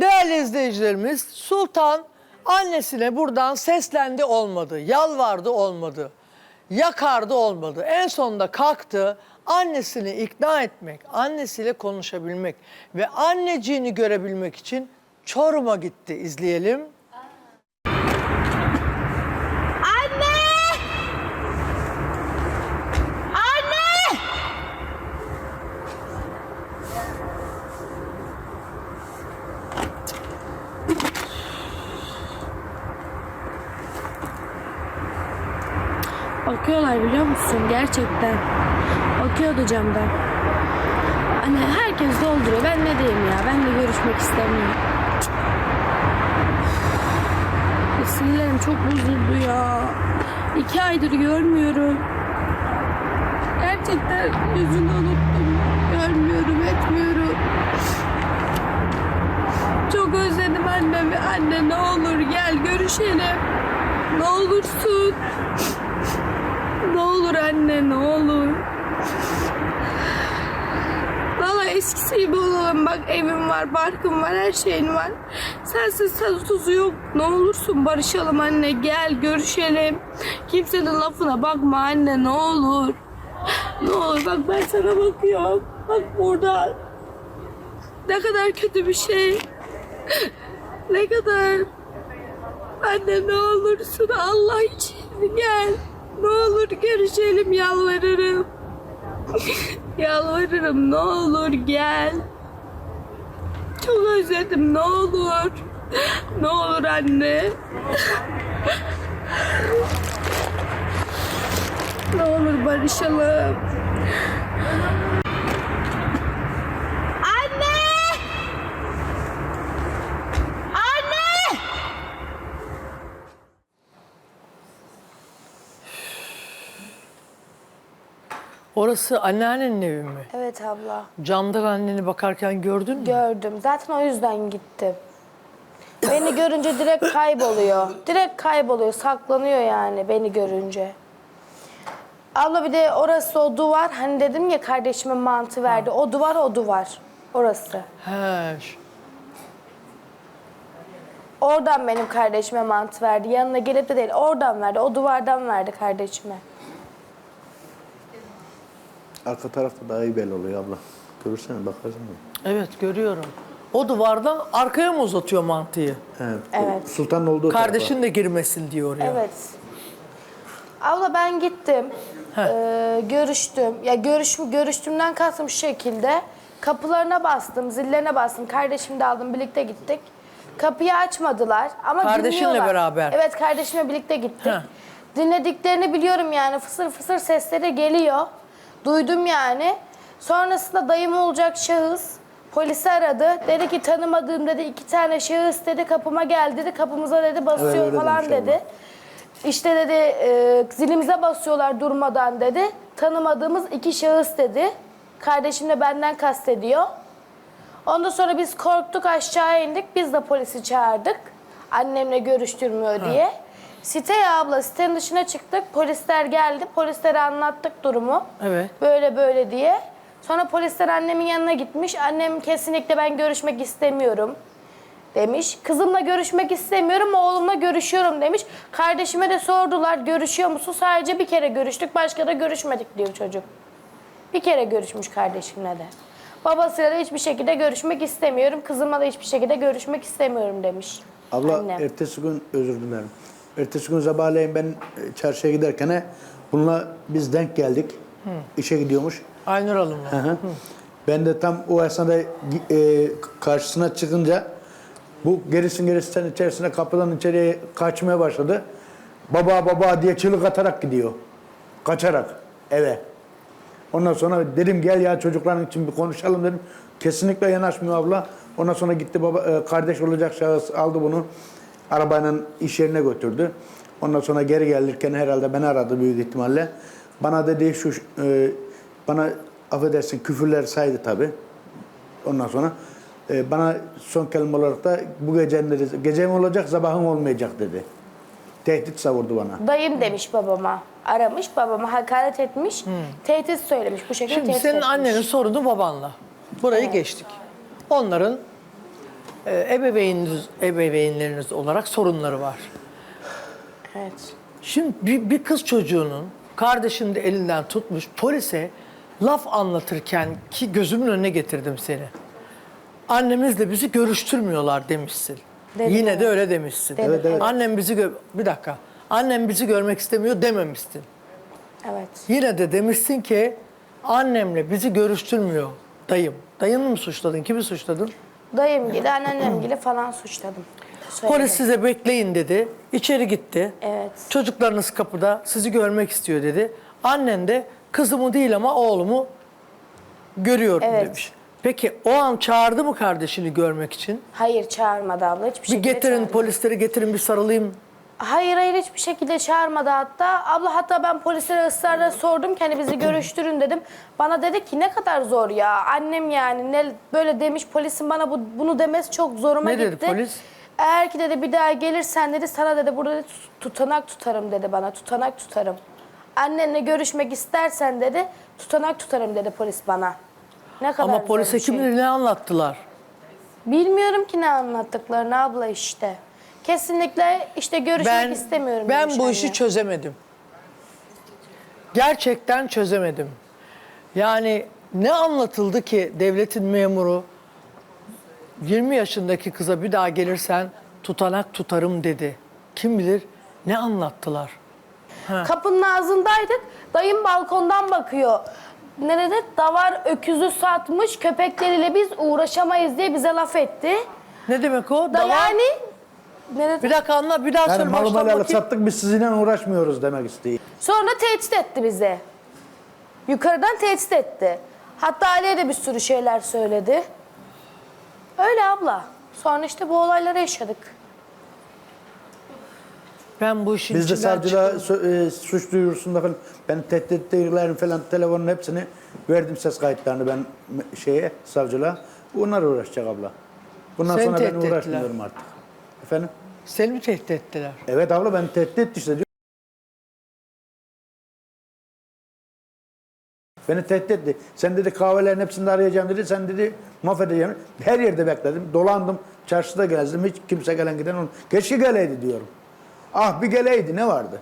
Değerli izleyicilerimiz Sultan annesine buradan seslendi olmadı, yalvardı olmadı, yakardı olmadı. En sonunda kalktı annesini ikna etmek, annesiyle konuşabilmek ve anneciğini görebilmek için Çorum'a gitti. İzleyelim. Anne! Anne! Bakıyorlar biliyor musun? Gerçekten. Bakıyordu camdan. Hani herkes dolduruyor. Ben ne diyeyim ya? Ben de görüşmek istemiyorum. Sinirlerim çok bozuldu ya. İki aydır görmüyorum. Gerçekten yüzünü unuttum. Görmüyorum, etmiyorum. Çok özledim annemi. Anne ne olur gel görüşelim. Ne olursun. Ne olur anne ne olur. Valla eskisi gibi olalım. Bak evim var, barkım var, her şeyin var. Sensiz tadı tuzu yok. Ne olursun barışalım anne. Gel görüşelim. Kimsenin lafına bakma anne ne olur. Ne olur bak ben sana bakıyorum. Bak burada. Ne kadar kötü bir şey. Ne kadar. Anne ne olursun Allah için gel. Ne olur görüşelim yalvarırım. Yalvarırım ne olur gel. Çok özledim ne olur. Ne olur anne. Ne olur barışalım. Anne! Anne! Orası anneannenin evi mi? Evet abla. Camdan anneni bakarken gördün mü? Gördüm. Zaten o yüzden gittim. Beni görünce direkt kayboluyor. Direkt kayboluyor. Saklanıyor yani beni görünce. Abla bir de orası o duvar. Hani dedim ya kardeşime mantı verdi. O duvar o duvar. Orası. He. Oradan benim kardeşime mantı verdi. Yanına gelip de değil. Oradan verdi. O duvardan verdi kardeşime. Arka tarafta daha iyi belli oluyor abla. Görürsene bakarsana. Evet görüyorum. O duvardan arkaya mı uzatıyor mantıyı? Evet. Evet. Sultan'ın olduğu Kardeşin de girmesin diyor oraya. Evet. Abla ben gittim. Ee, görüştüm. Ya görüş görüştüğümden kastım şu şekilde. Kapılarına bastım, zillerine bastım. Kardeşimi de aldım, birlikte gittik. Kapıyı açmadılar ama Kardeşinle dinliyorlar. beraber. Evet, kardeşimle birlikte gittik. Heh. Dinlediklerini biliyorum yani. Fısır fısır sesleri geliyor. Duydum yani. Sonrasında dayım olacak şahıs polisi aradı. Dedi ki tanımadığım dedi iki tane şahıs dedi kapıma geldi dedi. Kapımıza dedi basıyor Evet, öyle falan demiş abla. dedi. İşte dedi e, zilimize basıyorlar durmadan dedi. Tanımadığımız iki şahıs dedi. Kardeşim de benden kastediyor. Ondan sonra biz korktuk aşağı indik. Biz de polisi çağırdık. Annemle görüştürmüyor diye. Siteye abla sitenin dışına çıktık. Polisler geldi. Polislere anlattık durumu. Evet. Böyle böyle diye. Sonra polisler annemin yanına gitmiş. Annem kesinlikle ben görüşmek istemiyorum demiş. Kızımla görüşmek istemiyorum, oğlumla görüşüyorum demiş. Kardeşime de sordular, görüşüyor musun? Sadece bir kere görüştük, başka da görüşmedik diyor çocuk. Bir kere görüşmüş kardeşimle de. Babasıyla da hiçbir şekilde görüşmek istemiyorum, kızımla da hiçbir şekilde görüşmek istemiyorum demiş. Abla Annem. ertesi gün özür dilerim. Ertesi gün sabahleyin ben e, çarşıya giderken bununla biz denk geldik. İşe gidiyormuş. Aynur Hanım'la. Hı hı. Ben de tam o esnada e, karşısına çıkınca bu gerisin gerisinden içerisine kapıdan içeriye kaçmaya başladı. Baba baba diye çığlık atarak gidiyor. Kaçarak eve. Ondan sonra dedim gel ya çocukların için bir konuşalım dedim. Kesinlikle yanaşmıyor abla. Ondan sonra gitti baba e, kardeş olacak şahıs aldı bunu. Arabayla iş yerine götürdü. Ondan sonra geri gelirken herhalde beni aradı büyük ihtimalle. Bana dedi şu e, bana affedersin küfürler saydı tabi. Ondan sonra e, bana son kelime olarak da bu gece dedi, gece mi olacak sabahın olmayacak dedi. Tehdit savurdu bana. Dayım demiş babama. Aramış, babama hakaret etmiş, tehdit söylemiş. Bu şekilde Şimdi tehdit senin etmiş. annenin sorunu babanla. Burayı geçtik. Onların e, ebeveyniniz, ebeveynleriniz olarak sorunları var. Evet. Şimdi bir, bir kız çocuğunun kardeşini de elinden tutmuş polise laf anlatırken ki gözümün önüne getirdim seni. Annemizle bizi görüştürmüyorlar demişsin. Dedim, Yine evet. de öyle demişsin. Dedim, Evet, evet. Annem bizi gö- bir dakika. Annem bizi görmek istemiyor dememişsin. Evet. Yine de demişsin ki annemle bizi görüştürmüyor dayım. Dayını mı suçladın? Kimi suçladın? Dayım gibi, anneannem gibi falan suçladım. Söyledim. Polis size bekleyin dedi. İçeri gitti. Evet. Çocuklarınız kapıda sizi görmek istiyor dedi. Annen de kızımı değil ama oğlumu görüyorum Evet. demiş. Peki o an çağırdı mı kardeşini görmek için? Hayır çağırmadı abla. Hiçbir Bir şekilde getirin çağırmadı. polisleri getirin bir sarılayım. Hayır hayır hiçbir şekilde çağırmadı hatta. Abla hatta ben polislere ısrarla sordum ki hani bizi görüştürün dedim. Bana dedi ki ne kadar zor ya. Annem yani ne böyle demiş polisin bana bu, bunu demesi çok zoruma Ne gitti. dedi polis? Eğer ki dedi bir daha gelirsen dedi sana dedi burada dedi, tutanak tutarım dedi bana. Tutanak tutarım. Annenle görüşmek istersen dedi tutanak tutarım dedi polis bana. Ne kadar Ama zor polise bir kim şey. bilir ne anlattılar? Bilmiyorum ki ne anlattıklarını abla işte. Kesinlikle işte görüşmek Ben istemiyorum. ben bu işi çözemedim. Gerçekten çözemedim. Yani ne anlatıldı ki devletin memuru 20 yaşındaki kıza bir daha gelirsen tutanak tutarım dedi. Kim bilir ne anlattılar? Kapının ağzındaydık. Dayım balkondan bakıyor. Nerede? Davar öküzü satmış köpekleriyle biz uğraşamayız diye bize laf etti. Ne demek o? Da Davar- yani nerede? Bir dakika anla bir daha Yani söyle malı baştan malı bakayım. sattık biz sizinle uğraşmıyoruz demek isteği. Sonra tehdit etti bize. Yukarıdan tehdit etti. Hatta Ali'ye de bir sürü şeyler söyledi. Öyle abla. Sonra işte bu olayları yaşadık. Ben bu işin Biz de içinden savcılığa çıktım. sö- e, suç duyurusunda falan ben tehdit ettiklerin falan telefonun hepsini verdim ses kayıtlarını ben şeye savcılığa. Bunlar uğraşacak abla. Bundan Seni sonra ben tehdit ettiler. uğraşmıyorum artık. Efendim? Seni mi tehdit ettiler? Evet abla ben tehdit etti işte. diyor. Beni tehdit etti. Sen dedi kahvelerin hepsini arayacağım dedi. Sen dedi mahvedeceğim. Her yerde bekledim. Dolandım. Çarşıda gezdim. Hiç kimse gelen giden olmadı. Keşke geleydi diyorum. Ah bir geleydi ne vardı?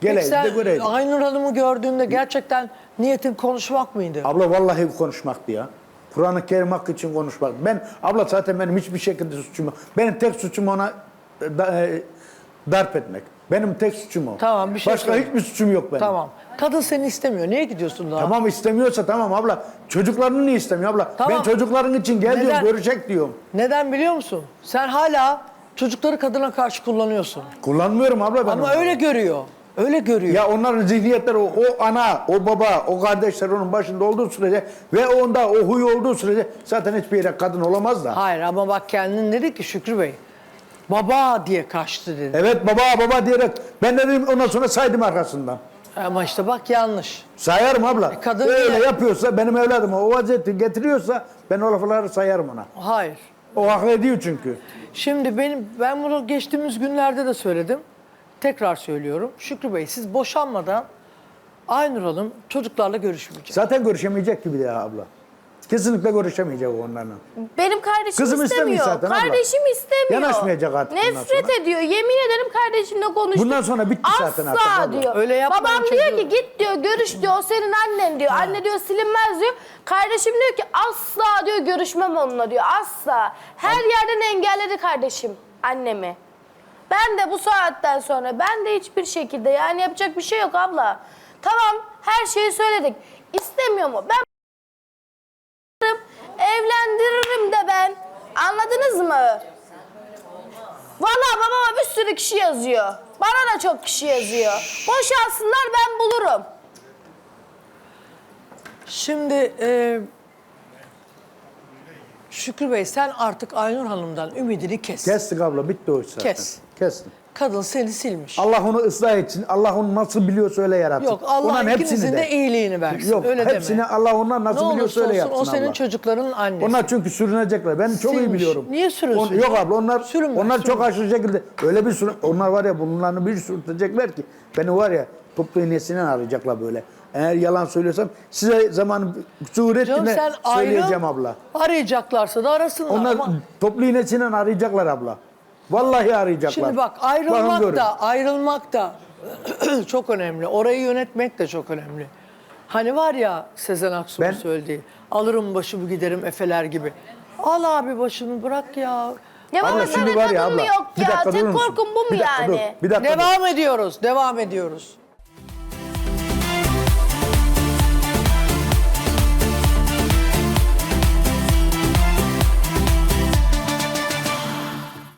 Geleydi de göreydi. Aynur Hanım'ı gördüğünde gerçekten niyetin konuşmak mıydı? Abla vallahi konuşmaktı ya. Kur'an-ı Kerim hakkı için konuşmak. Ben abla zaten benim hiçbir şekilde suçum yok. Benim tek suçum ona e, da- e, darp etmek. Benim tek suçum o. Tamam, bir şey Başka söyle. hiçbir suçum yok benim. Tamam. Kadın seni istemiyor. Niye gidiyorsun daha? Tamam istemiyorsa tamam abla. Çocuklarını niye istemiyor abla? Tamam. Ben çocukların için gel diyorum, görecek diyorum. Neden biliyor musun? Sen hala çocukları kadına karşı kullanıyorsun. Kullanmıyorum abla ben Ama onları. öyle görüyor. Öyle görüyor. Ya onların zihniyetleri o, o ana, o baba, o kardeşler onun başında olduğu sürece ve onda o huy olduğu sürece zaten hiçbir yere kadın olamaz da. Hayır ama bak kendin dedi ki Şükrü Bey. Baba diye kaçtı dedi. Evet baba baba diyerek ben de dedim ondan sonra saydım arkasından. Ama işte bak yanlış. Sayarım abla. E, kadın Öyle yine- yapıyorsa benim evladım o vaziyeti getiriyorsa ben o lafları sayarım ona. Hayır. O hak ediyor çünkü. Şimdi benim ben bunu geçtiğimiz günlerde de söyledim. Tekrar söylüyorum. Şükrü Bey siz boşanmadan Aynur Hanım çocuklarla görüşmeyecek. Zaten görüşemeyecek gibi ya abla. Kesinlikle görüşemeyecek onlarla. Benim kardeşim Kızım istemiyor istemiyor. zaten abla. kardeşim istemiyor. Yanaşmayacak artık bundan Nefret sonra. ediyor. Yemin ederim kardeşimle konuştuk. Bundan sonra bitti zaten artık Asla abla. diyor. Öyle yapmayın Babam diyor ki git diyor görüş diyor o senin annen diyor. Anne diyor silinmez diyor. Kardeşim diyor ki asla diyor görüşmem onunla diyor. Asla. Her yerden engelledi kardeşim annemi. Ben de bu saatten sonra ben de hiçbir şekilde yani yapacak bir şey yok abla. Tamam her şeyi söyledik. İstemiyor mu? Ben evlendiririm de ben. Anladınız mı? Valla babama bir sürü kişi yazıyor. Bana da çok kişi yazıyor. Boşansınlar ben bulurum. Şimdi e, Şükrü Bey sen artık Aynur Hanım'dan ümidini kes. Kestik abla bitti o iş zaten. Kes. Kestim. Kadın seni silmiş. Allah onu ıslah etsin. Allah onu nasıl biliyorsa öyle yaratsın. Yok Allah Onların ikinizin de iyiliğini versin. Yok Öyle hepsini deme. Allah onlar Ne nasıl biliyorsa olursa öyle yapsın o senin Allah. çocuklarının annesi. Onlar çünkü sürünecekler. Ben çok iyi Silmiş. biliyorum. Niye sürünsün On- yok ya? abla onlar Sürünmez, onlar çok sürünmez. aşırı şekilde öyle bir sürü onlar var ya bunlarını bir sürtecekler ki beni var ya toplu iğnesinden arayacaklar böyle. Eğer yalan söylüyorsam size zaman Canım suretine sen söyleyeceğim ayrıl. abla. Arayacaklarsa da arasınlar Onlar ama... toplu iğnesiyle arayacaklar abla. Vallahi arayacaklar. Şimdi bak Bakın ayrılmak görün. da ayrılmak da çok önemli. Orayı yönetmek de çok önemli. Hani var ya Sezen Aksu'nun Ben- söylediği alırım başımı giderim efeler gibi. Al abi başını bırak ya. Ya baba Abla sana şimdi var ya kadın mı abla. yok bir ya? Tek musun? korkun bu mu Bir dakika yani? dur, Bir dakika dur. Devam ediyoruz, devam ediyoruz.